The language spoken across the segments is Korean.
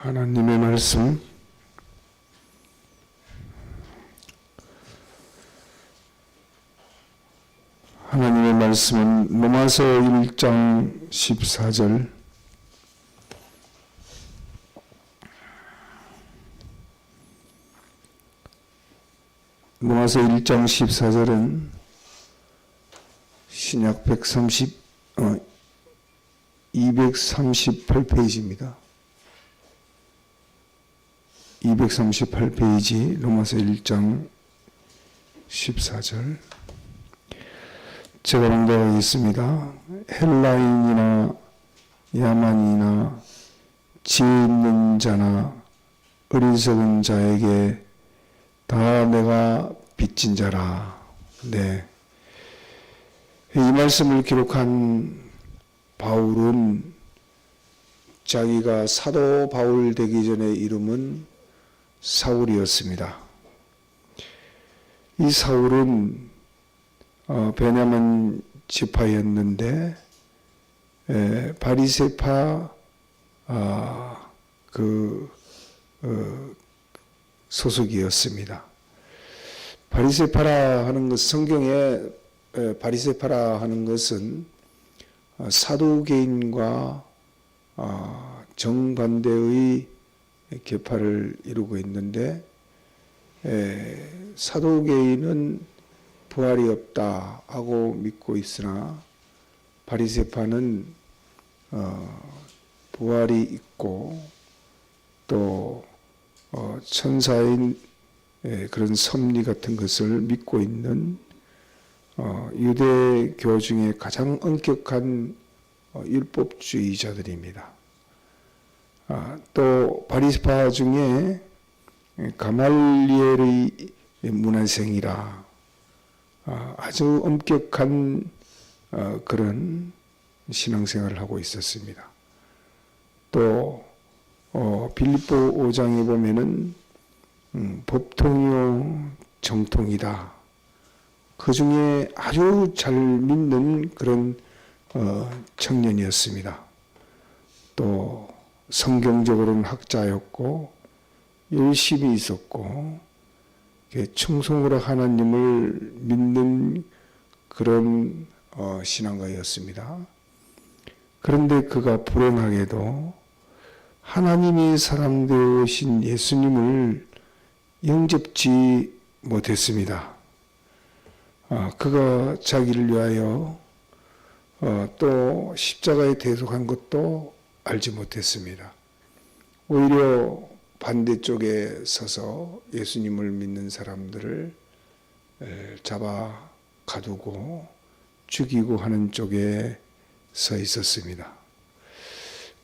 하나님의 말씀 하나님의 말씀은 로마서 1장 14절 로마서 1장 14절은 신약 130 어, 238페이지입니다. 238페이지 로마서 1장 14절 제가 봉독하겠습니다. 헬라인이나 야만이나 지혜 있는 자나 어리석은 자에게 다 내가 빚진 자라. 네. 이 말씀을 기록한 바울은 자기가 사도 바울 되기 전에 이름은 사울이었습니다. 이 사울은 어, 베냐민 지파였는데 에, 바리세파 아, 그 어, 소속이었습니다. 바리세파라 하는 것 성경에 에, 바리세파라 하는 것은 어, 사도개인과 어, 정반대의 계파를 이루고 있는데 에, 사도개인은 부활이 없다 하고 믿고 있으나 바리세파는 어, 부활이 있고 또 어, 천사인 에, 그런 섭리 같은 것을 믿고 있는 어, 유대교 중에 가장 엄격한 어, 율법주의자들입니다. 아, 또 바리스파 중에 가말리엘의 문화생이라 아, 아주 엄격한 어, 그런 신앙생활을 하고 있었습니다. 또 어, 빌립보 5장에 보면은 음, 법통이요 정통이다. 그 중에 아주 잘 믿는 그런 어, 청년이었습니다. 또 성경적으로는 학자였고 열심히 있었고 충성으로 하나님을 믿는 그런 어, 신앙가였습니다. 그런데 그가 불행하게도 하나님이 사람 되신 예수님을 영접지 못했습니다. 아, 그가 자기를 위하여 어, 또 십자가에 대속한 것도 알지 못했습니다. 오히려 반대쪽에 서서 예수님을 믿는 사람들을 에, 잡아 가두고 죽이고 하는 쪽에 서 있었습니다.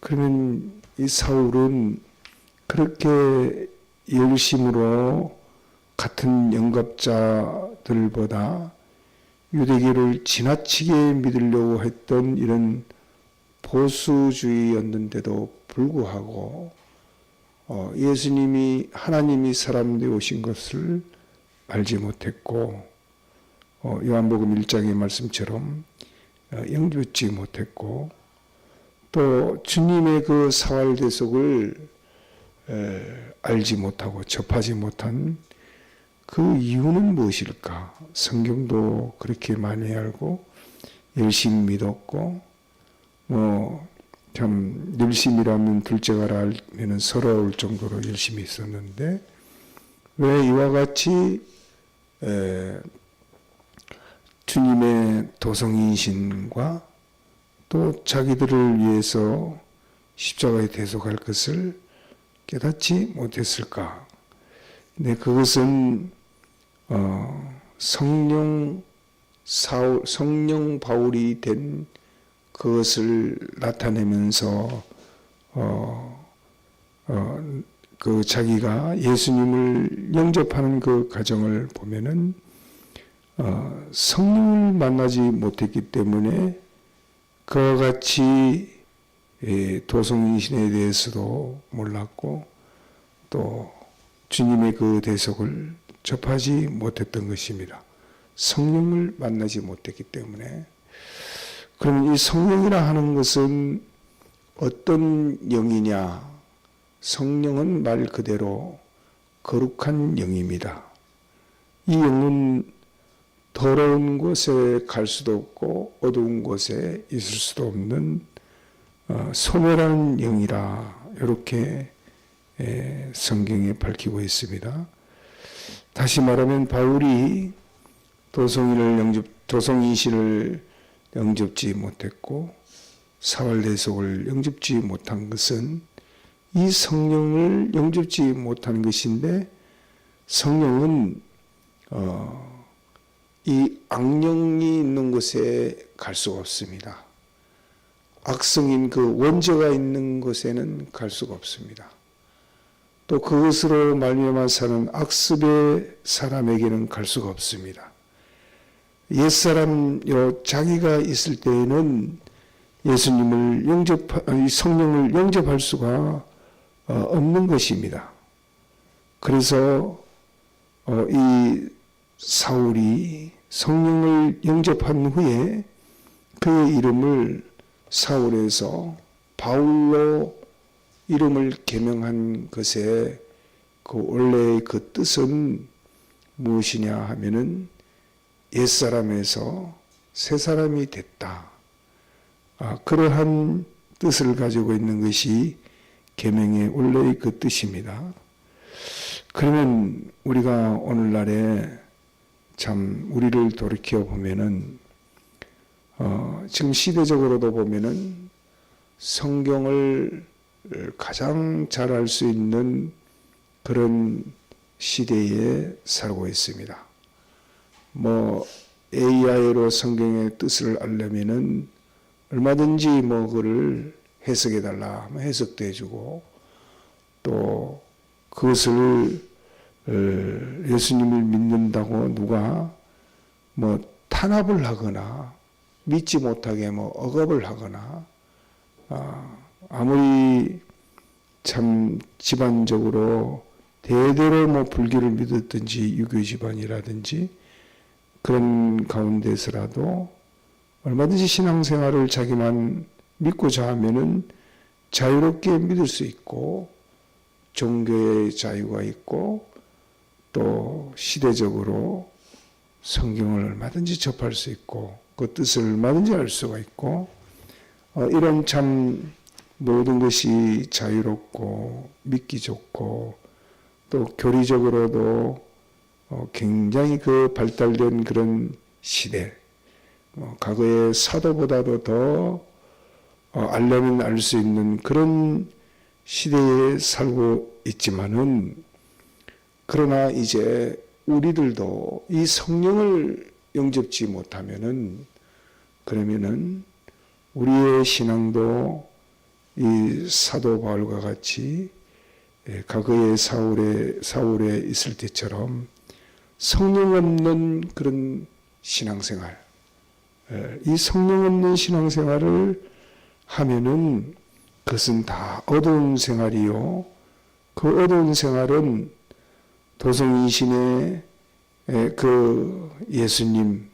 그러면 이 사울은 그렇게 열심으로 같은 영갑자들보다 유대교를 지나치게 믿으려고 했던 이런 보수주의였는데도 불구하고 어, 예수님이 하나님이 사람 되어 오신 것을 알지 못했고 어, 요한복음 1장의 말씀처럼 어, 영접지 못했고 또 주님의 그 사활 대 속을 에, 알지 못하고 접하지 못한 그 이유는 무엇일까? 성경도 그렇게 많이 알고 열심히 믿었고 뭐참 열심이라면 둘째가 알면 서러울 정도로 열심히 있었는데 왜 이와 같이 에, 주님의 도성인신과 또 자기들을 위해서 십자가에 대속할 것을 깨닫지 못했을까? 네, 그것은 어, 성령 사울, 성령 바울이 된 그것을 나타내면서 어, 어, 그 자기가 예수님을 영접하는 그 과정을 보면은 어, 성령을 만나지 못했기 때문에 그와 같이 예, 도성인신에 대해서도 몰랐고 또 주님의 그 대속을 접하지 못했던 것입니다. 성령을 만나지 못했기 때문에 그러면 이 성령이라 하는 것은 어떤 영이냐? 성령은 말 그대로 거룩한 영입니다. 이 영은 더러운 곳에 갈 수도 없고 어두운 곳에 있을 수도 없는 어, 소멸하는 영이라 이렇게 에, 성경에 밝히고 있습니다. 다시 말하면 바울이 도성이를 영접 도성이시를 영접지 못했고 사활대속을 영접지 못한 것은 이 성령을 영접지 못한 것인데 성령은 어, 이 악령이 있는 곳에 갈 수가 없습니다. 악성인 그 원죄가 있는 곳에는 갈 수가 없습니다. 또 그것으로 말미암아 사는 악습의 사람에게는 갈 수가 없습니다. 옛사람 요 자기가 있을 때에는 예수님을 영접 성령을 영접할 수가 어, 없는 것입니다. 그래서 어, 이 사울이 성령을 영접한 후에 그의 이름을 사울에서 바울로 이름을 개명한 것에 그 원래의 그 뜻은 무엇이냐 하면은 옛사람에서 새 사람이 됐다. 아, 그러한 뜻을 가지고 있는 것이 계명의 원래의 그 뜻입니다. 그러면 우리가 오늘날에 참 우리를 돌이켜 보면은 어, 지금 시대적으로도 보면은 성경을 가장 잘 알 수 있는 그런 시대에 살고 있습니다. 뭐 AI로 성경의 뜻을 알려면은 얼마든지 뭐 그를 해석해 달라 하면 해석도 해주고 또 그것을 어, 예수님을 믿는다고 누가 뭐 탄압을 하거나 믿지 못하게 뭐 억압을 하거나 아, 아무리 참 집안적으로 대대로 뭐 불교를 믿었든지 유교 집안이라든지 그런 가운데서라도 얼마든지 신앙생활을 자기만 믿고자 하면은 자유롭게 믿을 수 있고 종교의 자유가 있고 또 시대적으로 성경을 얼마든지 접할 수 있고 그 뜻을 얼마든지 알 수가 있고 어, 이런 참 모든 것이 자유롭고 믿기 좋고 또 교리적으로도 어, 굉장히 그 발달된 그런 시대. 어, 과거의 사도보다도 더 어, 알려면 알 수 있는 그런 시대에 살고 있지만은 그러나 이제 우리들도 이 성령을 영접지 못하면은 그러면은 우리의 신앙도 이 사도 바울과 같이 예, 과거의 사울에 사울에 있을 때처럼 성령 없는 그런 신앙생활, 예, 이 성령 없는 신앙생활을 하면은 그것은 다 어두운 생활이요. 그 어두운 생활은 도성인신의 예, 그 예수님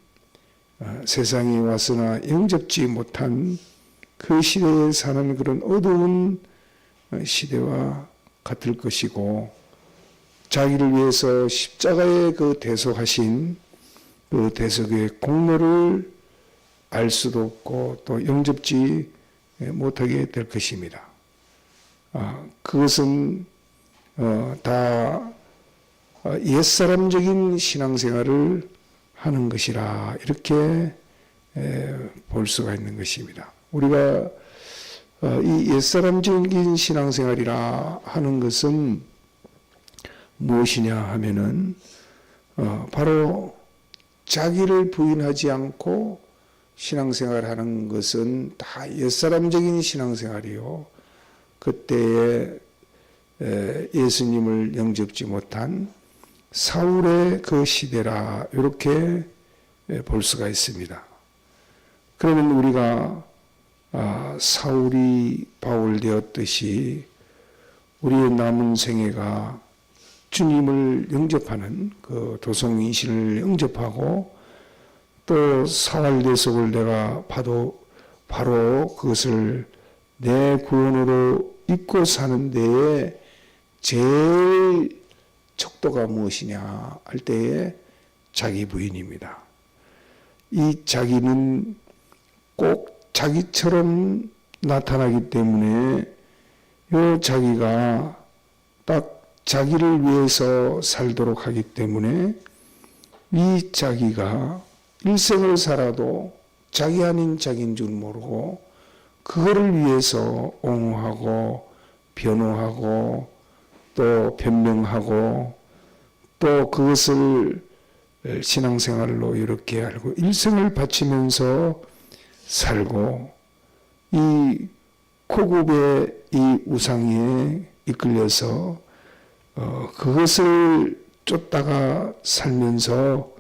어, 세상에 왔으나 영접지 못한 그 시대에 사는 그런 어두운 시대와 같을 것이고 자기를 위해서 십자가에 그 대속하신 그 대속의 공로를 알 수도 없고 또 영접지 못하게 될 것입니다. 아, 그것은 어, 다 어, 옛사람적인 신앙생활을 하는 것이라 이렇게 볼 수가 있는 것입니다. 우리가 어, 이 옛사람적인 신앙생활이라 하는 것은 무엇이냐 하면은 어, 바로 자기를 부인하지 않고 신앙생활 하는 것은 다 옛사람적인 신앙생활이요. 그때에 예수님을 영접지 못한 사울의 그 시대라 이렇게 볼 수가 있습니다. 그러면 우리가 아, 사울이 바울 되었듯이 우리의 남은 생애가 주님을 영접하는 그 도성인신을 영접하고 또 사활대속을 내가 봐도 바로 그것을 내 구원으로 입고 사는 데에 제일 척도가 무엇이냐 할 때에 자기 부인입니다. 이 자기는 꼭 자기처럼 나타나기 때문에 요 자기가 딱 자기를 위해서 살도록 하기 때문에 이 자기가 일생을 살아도 자기 아닌 자기인 줄 모르고 그거를 위해서 옹호하고 변호하고 또 변명하고 또 그것을 신앙생활로 이렇게 알고 일생을 바치면서 살고 이 코굽의 이 우상에 이끌려서 어, 그것을 쫓다가 살면서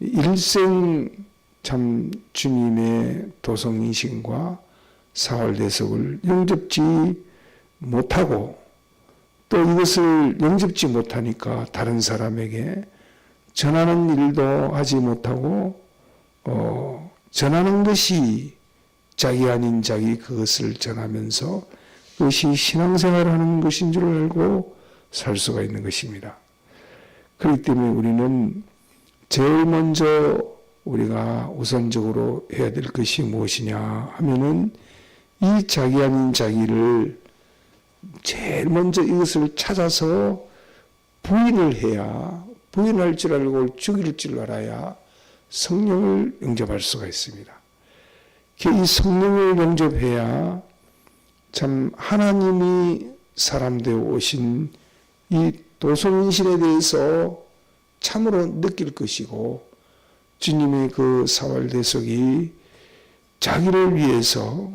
일생 참 주님의 도성인신과 사활대속을 영접지 못하고 또 이것을 영접지 못하니까 다른 사람에게 전하는 일도 하지 못하고 어, 전하는 것이 자기 아닌 자기 그것을 전하면서 그것이 신앙생활하는 것인 줄 알고 살 수가 있는 것입니다. 그렇기 때문에 우리는 제일 먼저 우리가 우선적으로 해야 될 것이 무엇이냐 하면은 이 자기 아닌 자기를 제일 먼저 이것을 찾아서 부인을 해야 부인할 줄 알고 죽일 줄 알아야 성령을 영접할 수가 있습니다. 이 성령을 영접해야 참 하나님이 사람 되어 오신 이 도성인신에 대해서 참으로 느낄 것이고 주님의 그 사활대속이 자기를 위해서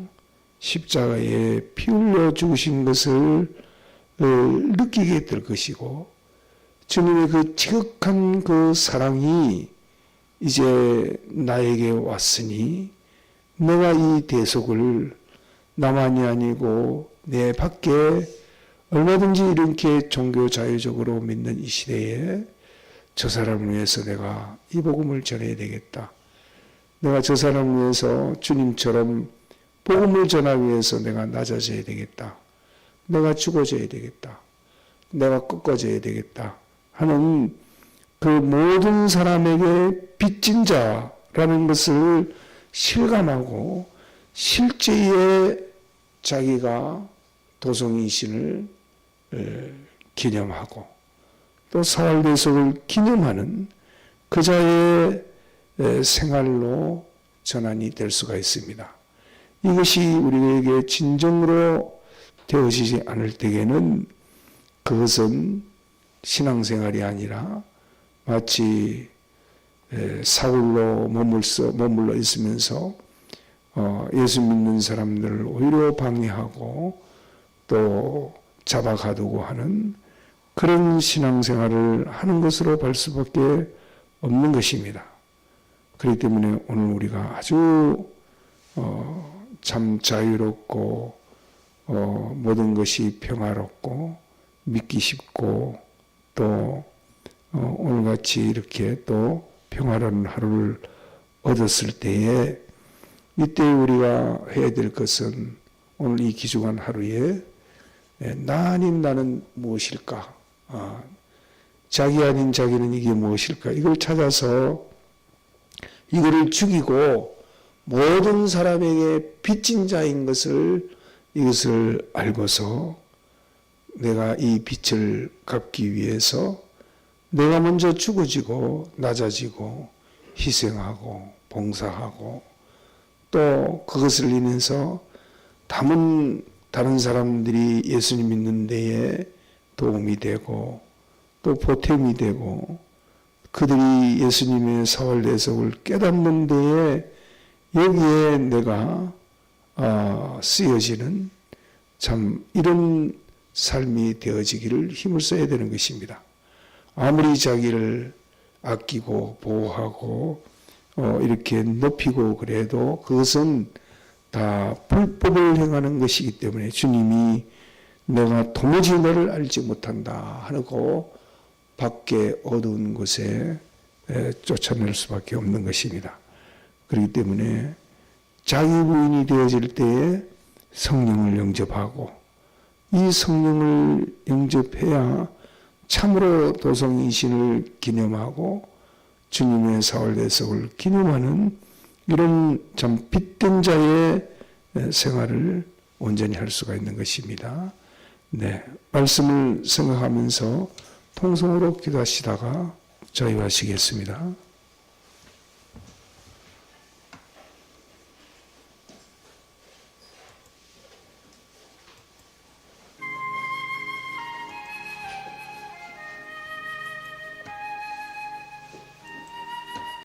십자가에 피 흘려 죽으신 것을 어, 느끼게 될 것이고 주님의 그 지극한 그 사랑이 이제 나에게 왔으니 내가 이 대속을 나만이 아니고 내 밖에 얼마든지 이렇게 종교 자유적으로 믿는 이 시대에 저 사람을 위해서 내가 이 복음을 전해야 되겠다. 내가 저 사람을 위해서 주님처럼 복음을 전하기 위해서 내가 낮아져야 되겠다. 내가 죽어져야 되겠다. 내가 꺾어져야 되겠다. 하는 그 모든 사람에게 빚진 자라는 것을 실감하고 실제의 자기가 도성이신을 기념하고 또 사활대속을 기념하는 그자의 생활로 전환이 될 수가 있습니다. 이것이 우리에게 진정으로 되어지지 않을 때에는 그것은 신앙생활이 아니라 마치 사울로 머물러, 머물러 있으면서 어, 예수 믿는 사람들을 오히려 방해하고 또 잡아가두고 하는 그런 신앙생활을 하는 것으로 볼 수밖에 없는 것입니다. 그렇기 때문에 오늘 우리가 아주 어, 참 자유롭고 어, 모든 것이 평화롭고 믿기 쉽고 또 어, 오늘같이 이렇게 또 평화로운 하루를 얻었을 때에 이때 우리가 해야 될 것은 오늘 이 기중한 하루에 예, 나 아닌 나는 무엇일까? 아, 자기 아닌 자기는 이게 무엇일까? 이걸 찾아서 이거를 죽이고 모든 사람에게 빚진 자인 것을 이것을 알고서 내가 이 빚을 갚기 위해서 내가 먼저 죽어지고 낮아지고 희생하고 봉사하고 또 그것을 인해서 담은 다른 사람들이 예수님 믿는 데에 도움이 되고 또 보탬이 되고 그들이 예수님의 사활대속을 깨닫는 데에 여기에 내가 어, 쓰여지는 참 이런 삶이 되어지기를 힘을 써야 되는 것입니다. 아무리 자기를 아끼고 보호하고 어, 이렇게 높이고 그래도 그것은 다 불법을 행하는 것이기 때문에 주님이 내가 도무지 너를 알지 못한다 하고 밖에 어두운 곳에 쫓아낼 수밖에 없는 것입니다. 그렇기 때문에 자기 부인이 되어질 때에 성령을 영접하고 이 성령을 영접해야 참으로 도성이신을 기념하고 주님의 사월대석을 기념하는 이런 참 빛된 자의 생활을 온전히 할 수가 있는 것입니다. 네, 말씀을 생각하면서 통성으로 기도하시다가 저희 하시겠습니다.